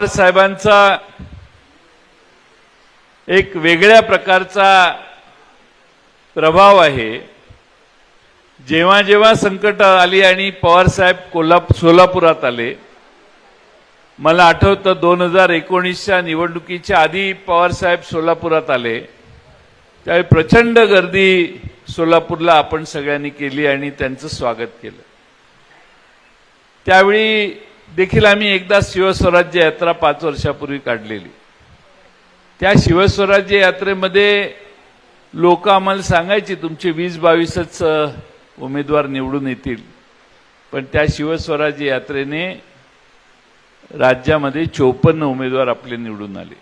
साहेबांचा एक वेगळ्या प्रकारचा प्रभाव आहे. जेव्हा जेव्हा संकट आली आणि पवार साहेब सोलापुरात आले मला आठवतं दोन हजार एकोणीसच्या निवडणुकीच्या आधी पवार साहेब सोलापुरात आले. त्यावेळी प्रचंड गर्दी सोलापूरला आपण सगळ्यांनी केली आणि त्यांचं स्वागत केलं. त्यावेळी देखील आम्ही एकदा शिवस्वराज्य यात्रा पाच वर्षापूर्वी काढलेली. त्या शिवस्वराज्य यात्रेमध्ये लोक आम्हाला सांगायची तुमचे वीस बावीसच उमेदवार निवडून येतील. पण त्या शिवस्वराज्य यात्रेने राज्यामध्ये चोपन्न उमेदवार आपले निवडून आले.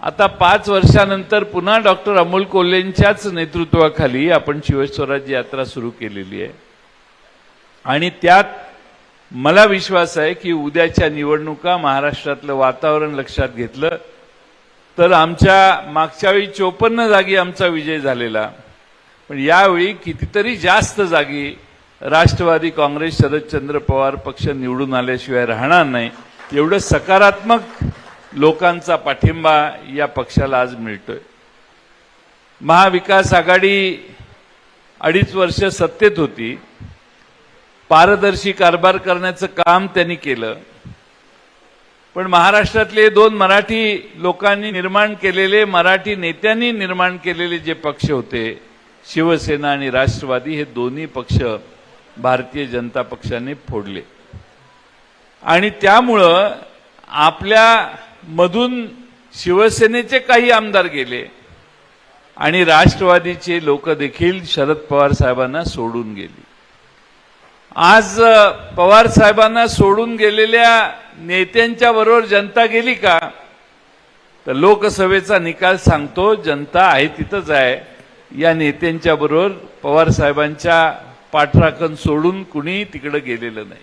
आता पाच वर्षानंतर पुन्हा डॉक्टर अमोल कोल्हेंच्याच नेतृत्वाखाली आपण शिवस्वराज्य यात्रा सुरू केलेली आहे. आणि त्यात मला विश्वास आहे की उद्याच्या निवडणुका महाराष्ट्रातलं वातावरण लक्षात घेतलं तर आमच्या मागच्या वेळी चोपन्न जागी आमचा विजय झालेला. पण यावेळी कितीतरी जास्त जागी राष्ट्रवादी काँग्रेस शरदचंद्र पवार पक्ष निवडून आल्याशिवाय राहणार नाही. एवढं सकारात्मक लोकांचा पाठिंबा या पक्षाला आज मिळतोय. महाविकास आघाडी अडीच वर्ष सत्तेत होती. पारदर्शी कारभार करण्याचं काम त्यांनी केलं. पण महाराष्ट्रातले दोन मराठी लोकांनी निर्माण केलेले मराठी नेत्यांनी निर्माण केलेले जे पक्ष होते शिवसेना आणि राष्ट्रवादी हे दोन्ही पक्ष भारतीय जनता पक्षाने फोडले. आणि त्यामुळं आपल्या मधून शिवसेनेचे काही आमदार गेले आणि राष्ट्रवादीचे लोक देखील शरद पवार साहेबांना सोडून गेली. आज पवार साहेबांना सोडून गेलेल्या नेत्यांच्या बरोबर जनता गेली का? तर लोकसभेचा निकाल सांगतो जनता आहे तिथंच आहे. या नेत्यांच्या बरोबर पवार साहेबांच्या पाठराखण सोडून कुणी तिकडे गेलेलं नाही.